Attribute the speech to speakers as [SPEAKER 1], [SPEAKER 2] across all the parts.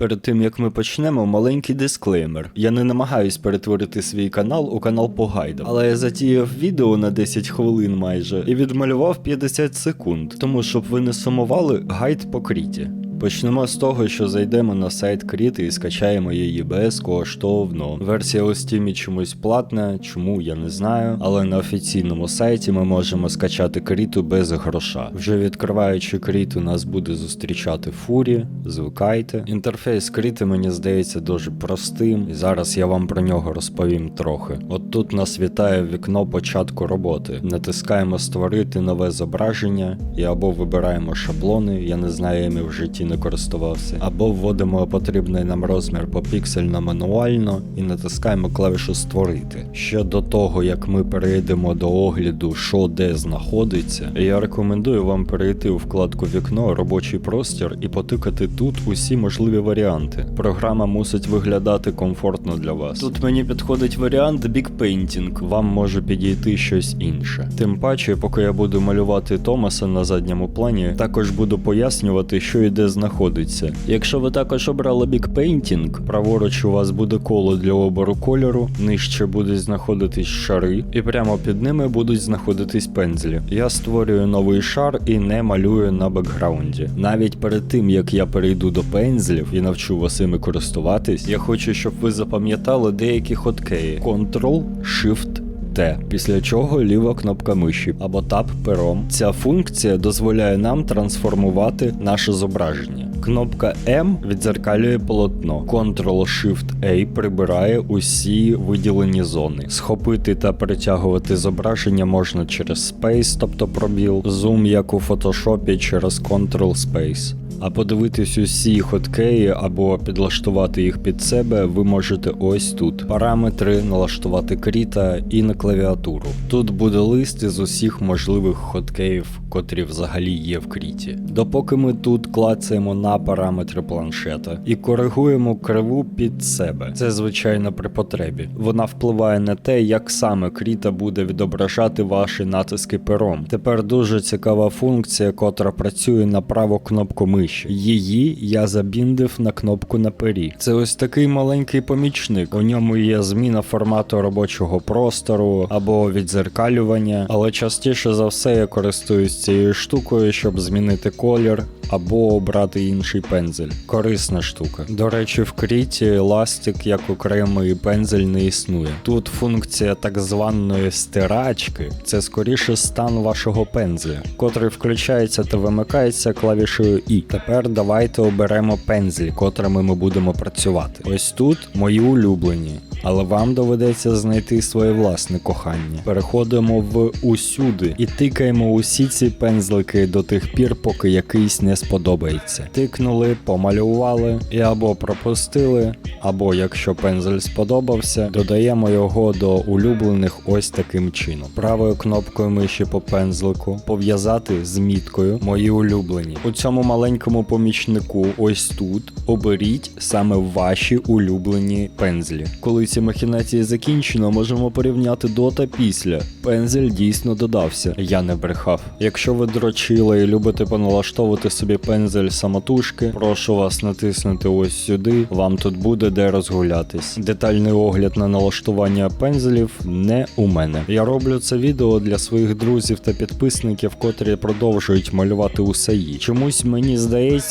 [SPEAKER 1] Перед тим як ми почнемо, маленький дисклеймер. Я не намагаюсь перетворити свій канал у канал по гайдам, але я затіяв відео на 10 хвилин майже і відмалював 50 секунд. Тому щоб ви не сумували, гайд по кріті. Почнемо з того, що зайдемо на сайт Кріти і скачаємо її безкоштовно. Версія у Steam чомусь платна, чому я не знаю, але на офіційному сайті ми можемо скачати кріту без гроша. Вже відкриваючи кріту, нас буде зустрічати фурі, звикайте. Інтерфейс кріти мені здається дуже простим, і зараз я вам про нього розповім трохи. Тут нас вітає вікно початку роботи. Натискаємо створити нове зображення і або вибираємо шаблони, я не знаю, я в житті не користувався, або вводимо потрібний нам розмір попіксельно мануально і натискаємо клавішу створити. Ще до того, як ми перейдемо до огляду, що де знаходиться, я рекомендую вам перейти у вкладку вікно, робочий простір і потикати тут усі можливі варіанти. Програма мусить виглядати комфортно для вас. Тут мені підходить варіант Big Painting, вам може підійти щось інше. Тим паче, поки я буду малювати Томаса на задньому плані, також буду пояснювати, що і де знаходиться. Якщо ви також обрали Painting, праворуч у вас буде коло для обору кольору, нижче будуть знаходитись шари, і прямо під ними будуть знаходитись пензлі. Я створюю новий шар і не малюю на бекграунді. Навіть перед тим як я перейду до пензлів і навчу вас іми користуватись, я хочу, щоб ви запам'ятали деякі хоткеї: Ctrl, Shift, Т, після чого ліва кнопка миші або тап пером. Ця функція дозволяє нам трансформувати наше зображення. Кнопка М відзеркалює полотно. Ctrl-Shift-A прибирає усі виділені зони. Схопити та перетягувати зображення можна через Space, тобто пробіл, зум як у фотошопі через Ctrl-Space. А подивитись усі хоткеї або підлаштувати їх під себе ви можете ось тут. Параметри налаштувати кріта і на клавіатуру. Тут буде лист із усіх можливих хоткеїв, котрі взагалі є в кріті. Допоки ми тут клацаємо на параметри планшета і коригуємо криву під себе. Це звичайно при потребі. Вона впливає на те, як саме кріта буде відображати ваші натиски пером. Тепер дуже цікава функція, котра працює на праву кнопку миші. Її я забіндив на кнопку на пері. Це ось такий маленький помічник. У ньому є зміна формату робочого простору або відзеркалювання, але частіше за все я користуюсь цією штукою, щоб змінити колір або обрати інший пензель. Корисна штука. До речі, в кріті еластик як окремий пензель не існує. Тут функція так званої стирачки це скоріше стан вашого пензля, котрий включається та вимикається клавішею І. Тепер давайте оберемо пензлі, котрими ми будемо працювати. Ось тут мої улюблені. Але вам доведеться знайти своє власне кохання. Переходимо в усюди і тикаємо усі ці пензлики до тих пір, поки якийсь не сподобається. Тикнули, помалювали і або пропустили, або якщо пензель сподобався, додаємо його до улюблених ось таким чином. Правою кнопкою миші по пензлику пов'язати з міткою мої улюблені. У цьому маленькому помічнику, ось тут, оберіть саме ваші улюблені пензлі. Коли ці махінації закінчено, можемо порівняти до та після. Пензель дійсно додався. Я не брехав. Якщо ви дрочили і любите поналаштовувати собі пензель самотужки, прошу вас натиснути ось сюди. Вам тут буде де розгулятись. Детальний огляд на налаштування пензелів не у мене. Я роблю це відео для своїх друзів та підписників, котрі продовжують малювати у САІ. Чомусь мені здається,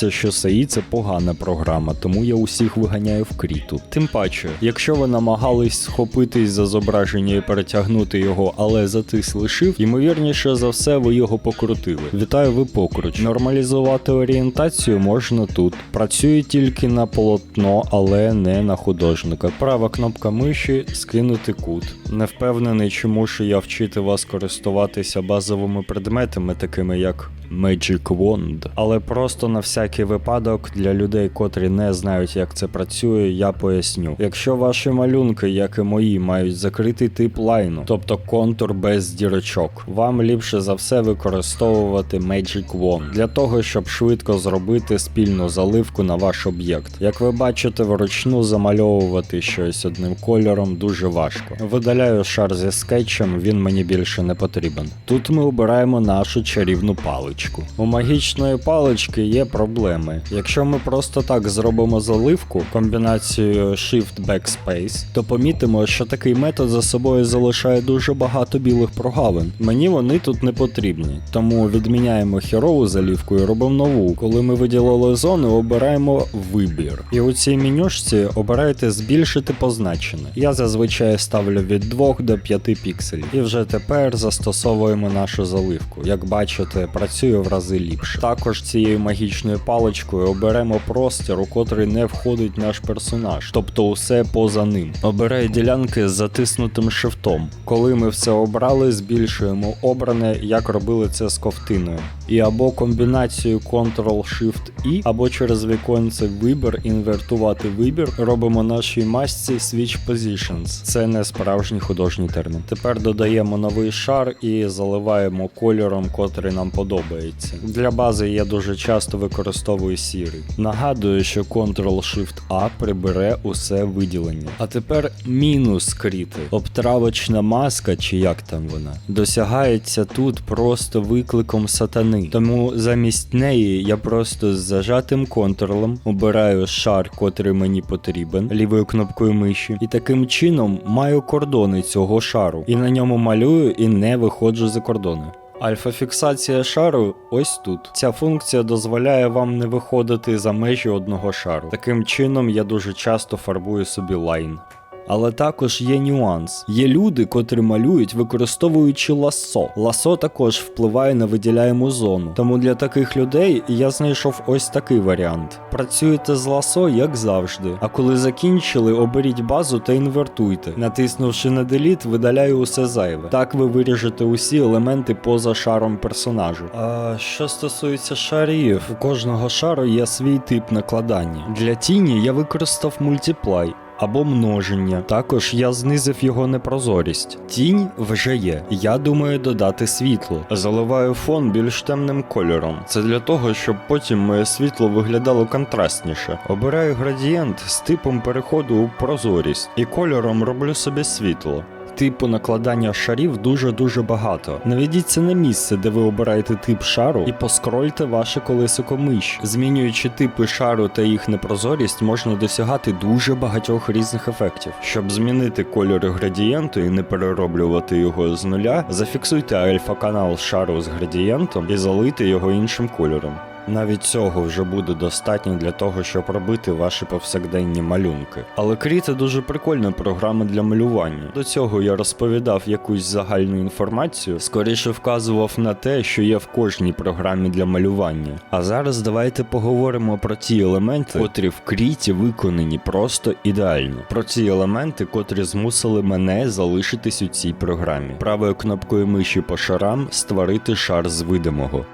[SPEAKER 1] що САІ це погана програма, тому я усіх виганяю в кріту. Тим паче, якщо ви намагались схопитись за зображення і перетягнути його, але затисли Shift, ймовірніше за все, ви його покрутили. Вітаю, ви покруч. Нормалізувати орієнтацію можна тут. Працює тільки на полотно, але не на художника. Права кнопка миші скинути кут. Не впевнений, чи мушу я вчити вас користуватися базовими предметами, такими як Magic Wand. Але просто на всякий випадок для людей, котрі не знають, як це працює, я поясню. Якщо ваші малюнки, як і мої, мають закритий тип лайну, тобто контур без дірочок, вам ліпше за все використовувати Magic Wand для того, щоб швидко зробити спільну заливку на ваш об'єкт. Як ви бачите, вручну замальовувати щось одним кольором дуже важко. Видаляю шар зі скетчем, він мені більше не потрібен. Тут ми обираємо нашу чарівну паличку. Паличку. У магічної палички є проблеми. Якщо ми просто так зробимо заливку комбінацією Shift Backspace, то помітимо, що такий метод за собою залишає дуже багато білих прогалин. Мені вони тут не потрібні, тому відміняємо херову залівку і робимо нову. Коли ми виділили зону, обираємо вибір. І у цій менюшці обирайте збільшити позначене. Я зазвичай ставлю від 2 до 5 пікселів. І вже тепер застосовуємо нашу заливку. Як бачите, працює в рази ліпше. Також цією магічною паличкою оберемо простір, у котрий не входить наш персонаж, тобто усе поза ним. Обирай ділянки з затиснутим шифтом. Коли ми все обрали, збільшуємо обране, як робили це з ковтиною. І або комбінацією Ctrl-Shift-I, або через віконце вибір інвертувати вибір, робимо нашій масці Switch Positions. Це не справжній художній термін. Тепер додаємо новий шар і заливаємо кольором, котрий нам подобається. Для бази я дуже часто використовую сірий. Нагадую, що Ctrl-Shift-A прибере усе виділення. А тепер мінус кріти. Обтравочна маска, чи як там вона, досягається тут просто викликом сатани. Тому замість неї я просто з зажатим контролем обираю шар, котрий мені потрібен, лівою кнопкою миші, і таким чином маю кордони цього шару. І на ньому малюю і не виходжу за кордони. Альфа-фіксація шару ось тут. Ця функція дозволяє вам не виходити за межі одного шару. Таким чином я дуже часто фарбую собі лайн. Але також є нюанс. Є люди, котрі малюють, використовуючи ласо. Ласо також впливає на виділяєму зону. Тому для таких людей я знайшов ось такий варіант. Працюєте з ласо, як завжди. А коли закінчили, оберіть базу та інвертуйте. Натиснувши на Delete, видаляю усе зайве. Так ви виріжете усі елементи поза шаром персонажу. А що стосується шарів, у кожного шару є свій тип накладання. Для тіні я використав мультиплай або множення. Також я знизив його непрозорість. Тінь вже є. Я думаю додати світло. Заливаю фон більш темним кольором. Це для того, щоб потім моє світло виглядало контрастніше. Обираю градієнт з типом переходу у прозорість і кольором роблю собі світло. Типу накладання шарів дуже-дуже багато. Наведіться на місце, де ви обираєте тип шару, і поскрольте ваше колесико миші. Змінюючи типи шару та їх непрозорість, можна досягати дуже багатьох різних ефектів. Щоб змінити кольори градієнту і не перероблювати його з нуля, зафіксуйте альфа-канал шару з градієнтом і залийте його іншим кольором. Навіть цього вже буде достатньо для того, щоб робити ваші повсякденні малюнки. Але Крі це дуже прикольна програма для малювання. До цього я розповідав якусь загальну інформацію, скоріше вказував на те, що є в кожній програмі для малювання. А зараз давайте поговоримо про ті елементи, котрі в Кріті виконані просто ідеально. Про ці елементи, котрі змусили мене залишитись у цій програмі. Правою кнопкою миші по шарам створити шар з видимого.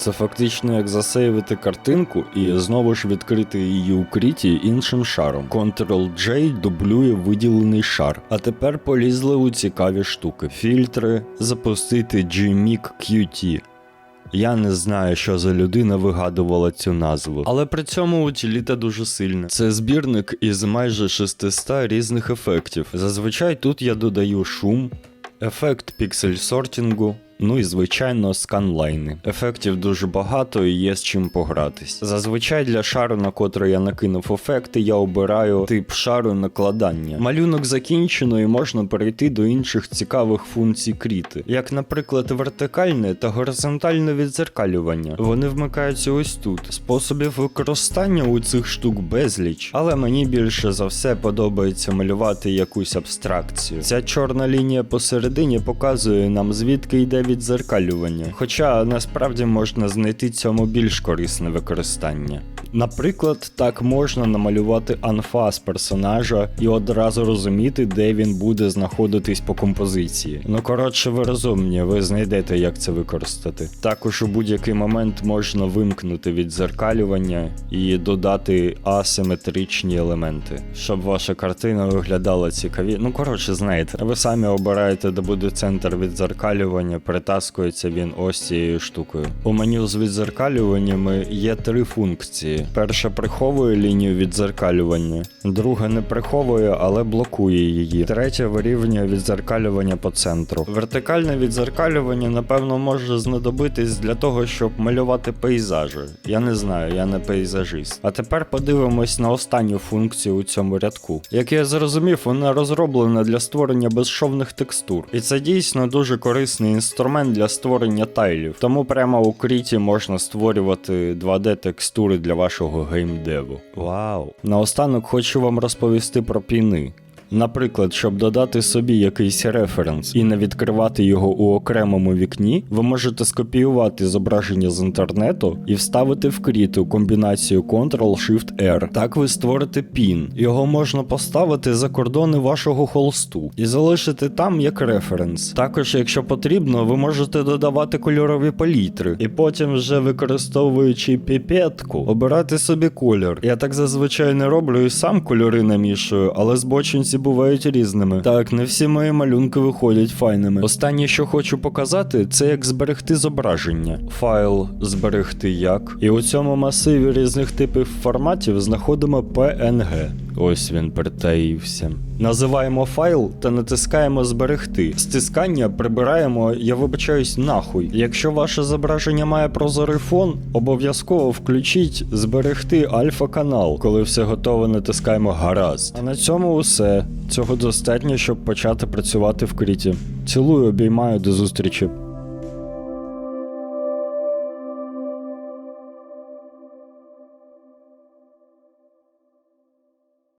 [SPEAKER 1] Це фактично як засейвити картинку і знову ж відкрити її у кріті іншим шаром. Ctrl-J дублює виділений шар. А тепер полізли у цікаві штуки. Фільтри, запустити Gmic QT. Я не знаю, що за людина вигадувала цю назву. Але при цьому утиліта дуже сильна. Це збірник із майже 600 різних ефектів. Зазвичай тут я додаю шум, ефект піксель сортінгу. Ну і звичайно сканлайни. Ефектів дуже багато і є з чим погратись. Зазвичай для шару, на котрий я накинув ефекти, я обираю тип шару накладання. Малюнок закінчено і можна перейти до інших цікавих функцій кріти, як, наприклад, вертикальне та горизонтальне відзеркалювання. Вони вмикаються ось тут. Способів використання у цих штук безліч, але мені більше за все подобається малювати якусь абстракцію. Ця чорна лінія посередині показує нам звідки йде відзеркалювання, хоча насправді можна знайти цьому більш корисне використання. Наприклад, так можна намалювати анфас персонажа і одразу розуміти, де він буде знаходитись по композиції. Ну коротше, ви розумні, ви знайдете, як це використати. Також у будь-який момент можна вимкнути відзеркалювання і додати асиметричні елементи, щоб ваша картина виглядала цікаві. Ну коротше, знаєте, ви самі обираєте, де буде центр відзеркалювання, притаскується він ось цією штукою. У меню з відзеркалюваннями є три функції: перша приховує лінію відзеркалювання, друга не приховує, але блокує її. Третя вирівнює відзеркалювання по центру. Вертикальне відзеркалювання, напевно, може знадобитись для того, щоб малювати пейзажі. Я не знаю, я не пейзажист. А тепер подивимось на останню функцію у цьому рядку. Як я зрозумів, вона розроблена для створення безшовних текстур. І це дійсно дуже корисний інструмент для створення тайлів. Тому прямо у кріті можна створювати 2D-текстури для вашого геймдеву. Вау! Наостанок хочу вам розповісти про піни. Наприклад, щоб додати собі якийсь референс і не відкривати його у окремому вікні, ви можете скопіювати зображення з інтернету і вставити в кріту комбінацію Ctrl-Shift-R. Так ви створите пін. Його можна поставити за кордони вашого холсту і залишити там як референс. Також, якщо потрібно, ви можете додавати кольорові палітри, і потім, вже використовуючи піпетку, обирати собі колір. Я так зазвичай не роблю і сам кольори намішую, але збочинці бувають різними. Так, не всі мої малюнки виходять файними. Останнє, що хочу показати, це як зберегти зображення. Файл зберегти як. І у цьому масиві різних типів форматів знаходимо PNG. Ось він притаївся. Називаємо файл та натискаємо зберегти. Стискання прибираємо, я вибачаюсь, нахуй. Якщо ваше зображення має прозорий фон, обов'язково включіть зберегти альфа-канал. Коли все готово, натискаємо гаразд. А на цьому усе. Цього достатньо, щоб почати працювати в кріті. Цілую, обіймаю, до зустрічі.